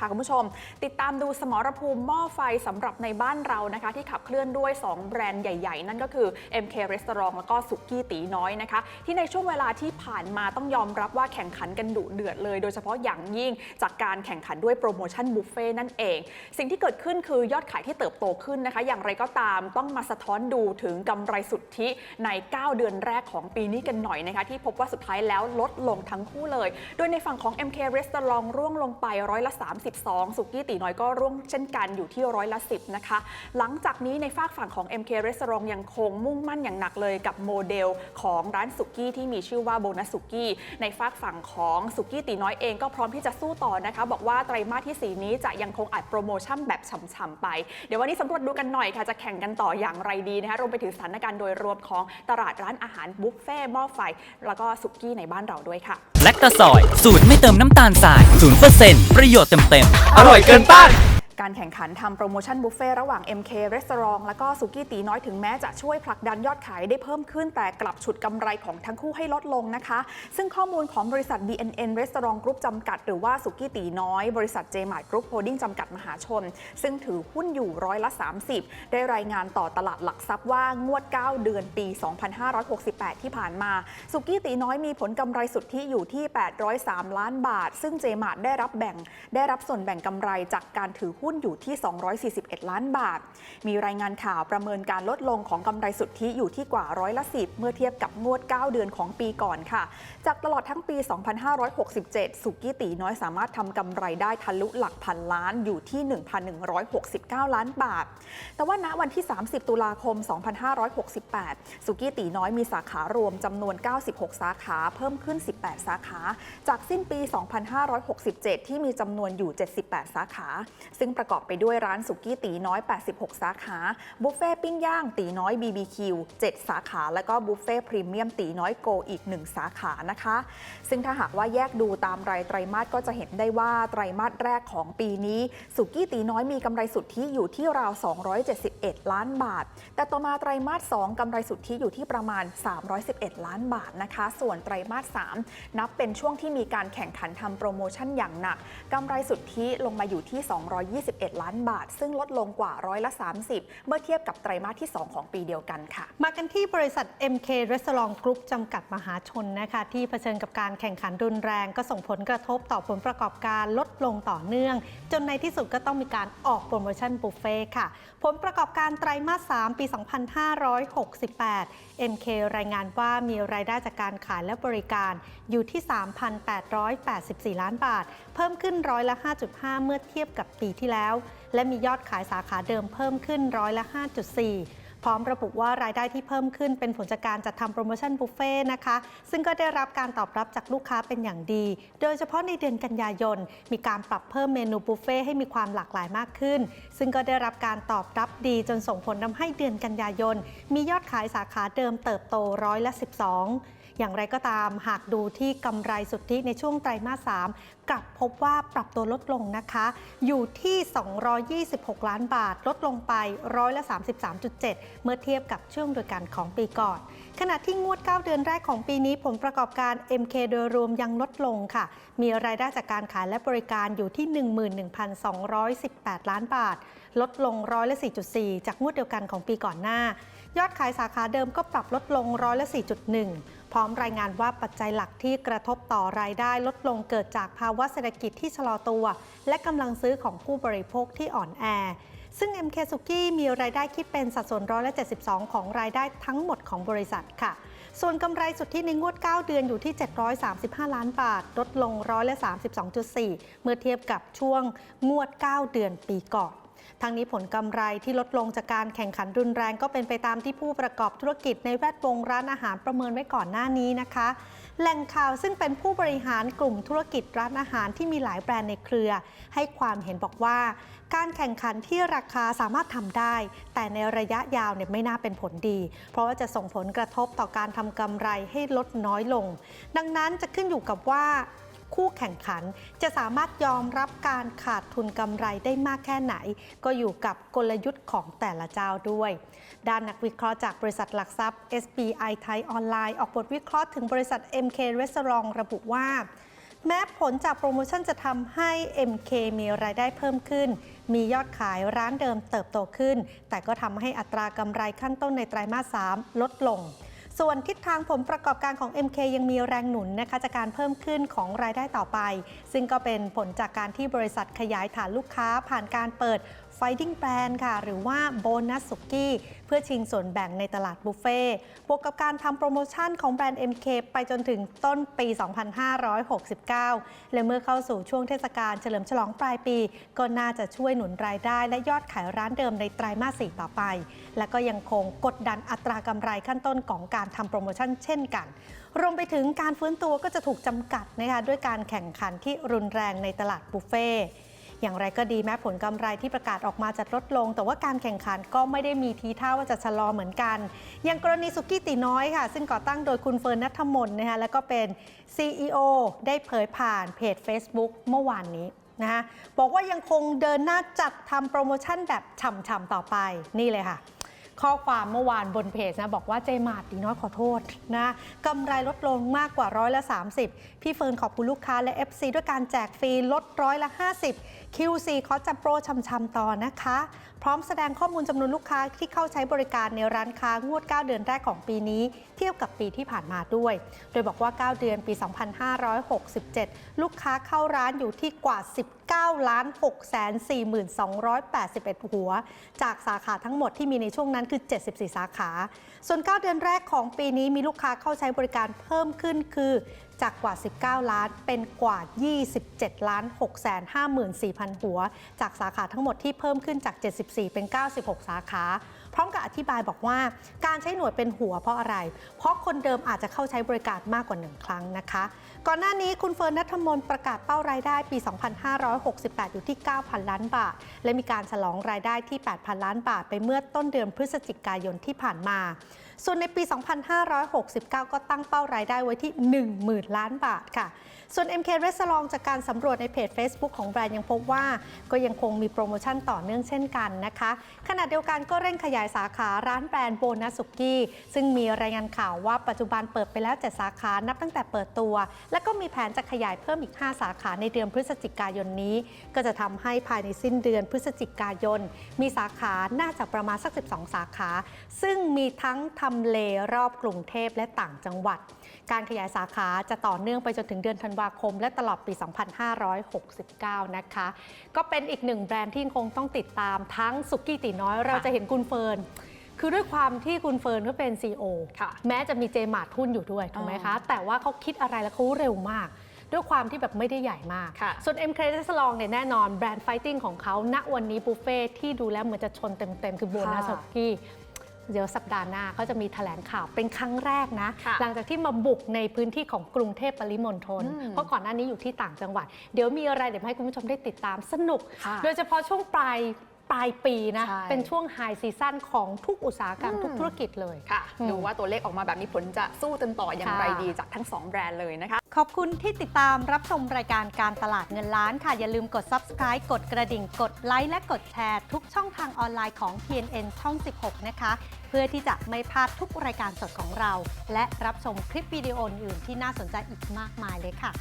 พาคุณผู้ชม ติดตามดูสมรภูมิหม้อไฟสำหรับในบ้านเรานะคะที่ขับเคลื่อนด้วย 2 แบรนด์ใหญ่ ๆ นั่นก็คือ MK Restaurant แล้วก็สุกี้ตีน้อยนะคะ ที่ในช่วงเวลาที่ผ่านมาต้องยอมรับว่าแข่งขันกันดุเดือดเลย โดยเฉพาะอย่างยิ่งจากการแข่งขันด้วยโปรโมชั่นบุฟเฟ่นั่นเอง สิ่งที่เกิดขึ้นคือยอดขายที่เติบโตขึ้นนะคะ อย่างไรก็ตามต้องมาสะท้อนดูถึงกำไรสุทธิใน 9 เดือนแรกของปีนี้กันหน่อยนะคะที่พบว่าสุดท้ายแล้วลดลงทั้งคู่เลย โดยในฝั่งของ MK Restaurant ร่วงลงไปร้อยละ32 สุกี้ตีน้อยก็ร่วงเช่นกันอยู่ที่ร้อยละ 10 นะคะ หลังจากนี้ในฝากฝั่งของ MK Restaurant ยังคงมุ่งมั่นอย่างหนักเลยกับโมเดลของร้านสุกี้ที่มีชื่อว่าโบนัสสุกี้ในฝากฝั่งของสุกี้ตีน้อยเองก็พร้อมที่จะสู้ต่อนะคะ บอกว่าไตรมาสที่ 4 นี้จะยังคงอัดโปรโมชั่นแบบฉ่ำๆไป เดี๋ยววันนี้สำรวจดูกันหน่อยค่ะจะแข่งกันต่ออย่างไรดีนะคะรวมไปถึงสถานการณ์โดยรวมของตลาดร้านอาหารบุฟเฟ่หม้อไฟแล้วก็สุกี้ในบ้านเราด้วยค่ะแลคตาซอย สูตรไม่เติมน้ำตาลทราย0%ประโยชน์เต็มๆ อร่อยเกินต้าน การแข่งขันทำโปรโมชั่นบุฟเฟ่ระหว่าง MK Restaurant แล้วก็สุกี้ตีน้อยถึงแม้จะช่วยผลักดันยอดขายได้เพิ่มขึ้น แต่กลับฉุดกำไรของทั้งคู่ให้ลดลงนะคะ ซึ่งข้อมูลของบริษัท BNN Restaurant Group จำกัด หรือว่าสุกี้ตีน้อย บริษัท JMart Group Holding จำกัดมหาชน ซึ่งถือหุ้นอยู่ร้อยละ 30 ได้รายงานต่อตลาดหลักทรัพย์ว่างวด 9 เดือนปี 2568 ที่ผ่านมาสุกี้ตีน้อยมีผลกำไรสุทธิอยู่ที่ 803 ล้านบาท ซึ่ง JMart ได้รับแบ่งได้รับส่วนแบ่งกำไรจากการถือหุ้นอยู่ที่ 241 ล้านบาท มีรายงานข่าวประเมินการลดลงของกำไรสุทธิอยู่ที่กว่าร้อยละ10 เมื่อเทียบกับงวด 9 เดือนของปีก่อนค่ะ จากตลอดทั้งปี 2567 สุกี้ตีน้อยสามารถทำกำไรได้ทะลุหลักพันล้านอยู่ที่ 1,169 ล้านบาท แต่ว่าณวันที่ 30 ตุลาคม 2568 สุกี้ตีน้อยมีสาขารวมจำนวน 96 สาขาเพิ่มขึ้น 18 สาขา จากสิ้นปี 2567 ที่มีจำนวนอยู่ 78 สาขา ซึ่งประกอบไปด้วยร้านสุกี้ตีน้อย 86 สาขา บุฟเฟ่ปิ้งย่างตีน้อย BBQ 7 สาขา และก็บุฟเฟ่พรีเมียมตีน้อยโกอีก 1 สาขานะคะ ซึ่งถ้าหากว่าแยกดูตามรายไตรมาสก็จะเห็นได้ว่าไตรมาสแรกของปีนี้สุกี้ตีน้อยมีกำไรสุทธิอยู่ที่ราว 271 ล้านบาท แต่ต่อมาไตรมาส2กำไรสุทธิอยู่ที่ประมาณ 311 ล้านบาทนะคะ ส่วนไตรมาส3นับเป็นช่วงที่มีการแข่งขันทำโปรโมชั่นอย่างหนักกำไรสุทธิลงมาอยู่ที่ 220 21 ล้านบาท ซึ่งลดลงกว่าร้อยละ 30 เมื่อเทียบกับไตรมาสที่ 2 ของปีเดียวกันค่ะ มากันที่บริษัท MK Restaurant Group จำกัดมหาชนนะคะที่เผชิญกับการแข่งขันรุนแรง ก็ส่งผลกระทบต่อผลประกอบการลดลงต่อเนื่อง จนในที่สุดก็ต้องมีการออกโปรโมชั่นบุฟเฟ่ค่ะ ผลประกอบการไตรมาส 3 ปี 2568 MK รายงานว่ามีรายได้จากการขายและบริการอยู่ที่ 3,884 ล้านบาท เพิ่มขึ้นร้อยละ 5.5 เมื่อเทียบกับปีที่แล้ว และมียอดขายสาขาเดิมเพิ่มขึ้นร้อยละ 5.4 พร้อมระบุว่ารายได้ที่เพิ่มขึ้นเป็นผลจากการจัดทำโปรโมชั่นบุฟเฟ่ต์นะคะ ซึ่งก็ได้รับการตอบรับจากลูกค้าเป็นอย่างดี โดยเฉพาะในเดือนกันยายน มีการปรับเพิ่มเมนูบุฟเฟ่ต์ให้มีความหลากหลายมากขึ้น ซึ่งก็ได้รับการตอบรับดีจนส่งผลทำให้เดือนกันยายน มียอดขายสาขาเดิมเติบโตร้อยละ 12 อย่างไรก็ตามหากดูที่กำไรสุทธิในช่วงไตรมาส 3 กลับพบว่าปรับตัวลดลงนะคะ อยู่ที่ 226 ล้านบาท ลดลงไปร้อยละ 33.7 เมื่อเทียบกับช่วงเดียกันของปีก่อน ขณะที่งวด 9 เดือนแรกของปีนี้ผลประกอบการ MK โดยรวมยังลดลงค่ะ มีรายได้จากการขายและบริการอยู่ที่ 11,218 ล้านบาท ลดลงร้อยละ 4.4 จากงวดเดียวกันของปีก่อนหน้า ยอดขายสาขาเดิมก็ปรับลดลงร้อยละ 4.1 พร้อมรายงานว่าปัจจัยหลักที่กระทบต่อรายได้ลดลงเกิดจากภาวะเศรษฐกิจที่ชะลอตัว และกำลังซื้อของผู้บริโภคที่อ่อนแอซึ่ง MK s u k i มีรายได้คิดเป็นสัดส่วนร้อยละ72 ของรายได้ทั้งหมดของบริษัทค่ะ ส่วนกำไรสุทธิในงวด 9 เดือนอยู่ที่ 735 ล้านบาท ลดลงร้อยละ32.4 เมื่อเทียบกับช่วงงวด 9 เดือนปีก่อน ทั้งนี้ผลกำไรที่ลดลงจากการแข่งขันรุนแรงก็เป็นไปตามที่ผู้ประกอบธุรกิจในแวดวงร้านอาหารประเมินไว้ก่อนหน้านี้นะคะ แหล่งข่าวซึ่งเป็นผู้บริหารกลุ่มธุรกิจร้านอาหารที่มีหลายแบรนด์ในเครือ ให้ความเห็นบอกว่า การแข่งขันที่ราคาสามารถทำได้ แต่ในระยะยาวเนี่ยไม่น่าเป็นผลดี เพราะว่าจะส่งผลกระทบต่อการทำกำไรให้ลดน้อยลง ดังนั้นจะขึ้นอยู่กับว่า คู่แข่งขัน จะสามารถยอมรับการขาดทุนกำไรได้มากแค่ไหน ก็อยู่กับกลยุทธ์ของแต่ละเจ้าด้วย ด้านนักวิเคราะห์จากบริษัทหลักทรัพย์ SBI ไทยออนไลน์ออกบทวิเคราะห์ถึงบริษัท MK Restaurant ระบุว่าแม้ผลจากโปรโมชั่นจะทำให้ MK มีรายได้เพิ่มขึ้น มียอดขายร้านเดิมเติบโตขึ้น แต่ก็ทำให้อัตรากำไรขั้นต้นในไตรมาส 3 ลดลง ส่วนทิศทางผลประกอบการของ MK ยังมีแรงหนุนนะคะจากการเพิ่มขึ้นของรายได้ต่อไป ซึ่งก็เป็นผลจากการที่บริษัทขยายฐานลูกค้าผ่านการเปิด Fighting Brand ค่ะ หรือว่าโบนัสสุกี้เพื่อชิงส่วนแบ่งในตลาดบุฟเฟ่ต์บวกกับการทำโปรโมชั่นของแบรนด์ MK ไปจนถึงต้นปี 2569 และเมื่อเข้าสู่ช่วงเทศกาลเฉลิมฉลองปลายปี ก็น่าจะช่วยหนุนรายได้ และยอดขายร้านเดิมในไตรมาส 4 ต่อไป และก็ยังคงกดดันอัตรากำไรขั้นต้นของการทำโปรโมชั่นเช่นกัน รวมไปถึงการฟื้นตัวก็จะถูกจำกัดนะคะด้วยการแข่งขันที่รุนแรงในตลาดบุฟเฟ่ อย่างไรก็ดีแม้ผลกำไรที่ประกาศออกมาจะลดลง แต่ว่าการแข่งขันก็ไม่ได้มีทีท่าว่าจะชะลอเหมือนกัน อย่างกรณีสุกี้ตีน้อยค่ะ ซึ่งก่อตั้งโดยคุณเฟิร์นนัทมน์นะคะแล้วก็เป็น CEO ได้เผยผ่านเพจ Facebook เมื่อวานนี้นะคะบอกว่ายังคงเดินหน้าจัดทำโปรโมชั่นแบบฉ่ำๆต่อไปนี่เลยค่ะ ข้อความเมื่อวานบนเพจนะบอกว่าเจมาร์ตีน้อยขอโทษนะกำไรลดลงมากกว่าร้อยละ 30 พี่เฟิร์นขอบคุณลูกค้าและ FC ด้วยการแจกฟรีลดร้อยละ 50 QC เขาจะโปรชำๆต่อนะคะ พร้อมแสดงข้อมูลจำนวนลูกค้าที่เข้าใช้บริการในร้านค้างวด 9 เดือนแรกของปีนี้ เทียบกับปีที่ผ่านมาด้วย โดยบอกว่า 9 เดือนปี 2567 ลูกค้าเข้าร้านอยู่ที่กว่า 19 ล้าน6 4 2 8 1 หัว จากสาขาทั้งหมดที่มีในช่วงนั้นคือ 74 สาขา ส่วน 9 เดือนแรกของปีนี้มีลูกค้าเข้าใช้บริการเพิ่มขึ้นคือจากกว่า 19 ล้านเป็นกว่า 27 ล้าน 6 5 4 0 0 0 หัว จากสาขาทั้งหมดที่เพิ่มขึ้นจาก 74 เป็น 96 สาขา พร้อมกับอธิบายบอกว่าการใช้หน่วยเป็นหัวเพราะอะไร เพราะคนเดิมอาจจะเข้าใช้บริการมากกว่า 1 ครั้งนะคะ ก่อนหน้านี้คุณเฟิร์นนัทมนประกาศเป้ารายได้ปี 2568 อยู่ที่ 9,000 ล้านบาท และมีการฉลองรายได้ที่ 8,000 ล้านบาท ไปเมื่อต้นเดือนพฤศจิกายนที่ผ่านมา ส่วนในปี 2569 ก็ตั้งเป้ารายได้ไว้ที่ 10,000 ล้านบาทค่ะ ส่วน MK Restaurant จากการสำรวจในเพจ Facebook ของแบรนด์ยังพบว่า ก็ยังคงมีโปรโมชั่นต่อเนื่องเช่นกันนะคะ ขณะเดียวกันก็เร่งขยายสาขาร้านแบรนด์โบนัสสุกี้ ซึ่งมีรายงานข่าวว่าปัจจุบันเปิดไปแล้ว 7 สาขานับตั้งแต่เปิดตัว และก็มีแผนจะขยายเพิ่มอีก 5 สาขาในเดือนพฤศจิกายนนี้ ก็จะทำให้ภายในสิ้นเดือนพฤศจิกายน มีสาขาน่าจะประมาณสัก 12 สาขา ซึ่งมีทั้งทำเลรอบกรุงเทพและต่างจังหวัด การขยายสาขาจะต่อเนื่องไปจนถึงเดือนธันวาคม และตลอดปี 2569 นะคะ ก็เป็นอีกหนึ่งแบรนด์ที่คงต้องติดตามทั้งสุกี้ตีน้อย เราจะเห็นคุณเฟิร์นคือด้วยความที่คุณเฟิร์นก็เป็น CEO ค่ะแม้จะมีเจมาร์ทหุ้นอยู่ด้วยถูกไหมอ๋คะอแต่ว่าเขาคิดอะไรแล้วเขาเร็วมาก ด้วยความที่แบบไม่ได้ใหญ่มาก ค่ะส่วน M c r e d i t ลองเนี่ยแน่นอนแบรนด์ไฟติ้งของเขาณวันนี้บุฟเฟ่ที่ดูแล้วเหมือนจะชนเต็มๆ คือโบนัสค่ะสุกี้ เดี๋ยวสัปดาห์หน้าเขาจะมีแถลงข่าวเป็นครั้งแรกนะ ค่ะหลังจากที่มาบุกในพื้นที่ของกรุงเทพปริมณฑลอืมเพราะก่อนหน้านี้อยู่ที่ต่างจังหวัด เดี๋ยวมีอะไรเดี๋ยวให้คุณผู้ชมได้ติดตามสนุก ค่ะ โดยเฉพาะช่วงปลาย ปลายปีนะ ใช่ เป็นช่วงไฮซีซั่นของทุกอุตสาหกรรมอืมทุกธุรกิจเลย ค่ะอืมดูว่าตัวเลขออกมาแบบนี้ผลจะสู้จนต่ออย่างไรค่ะ ดีจากทั้งสองแบรนด์เลยนะคะ ขอบคุณที่ติดตามรับชมรายการการตลาดเงินล้านค่ะ อย่าลืมกด subscribe กดกระดิ่ง กดไลค์และกดแชร์ ทุกช่องทางออนไลน์ของ TNN ช่อง 16 นะคะ เพื่อที่จะไม่พลาดทุกรายการสดของเรา และรับชมคลิปวิดีโออื่นๆที่น่าสนใจอีกมากมายเลยค่ะ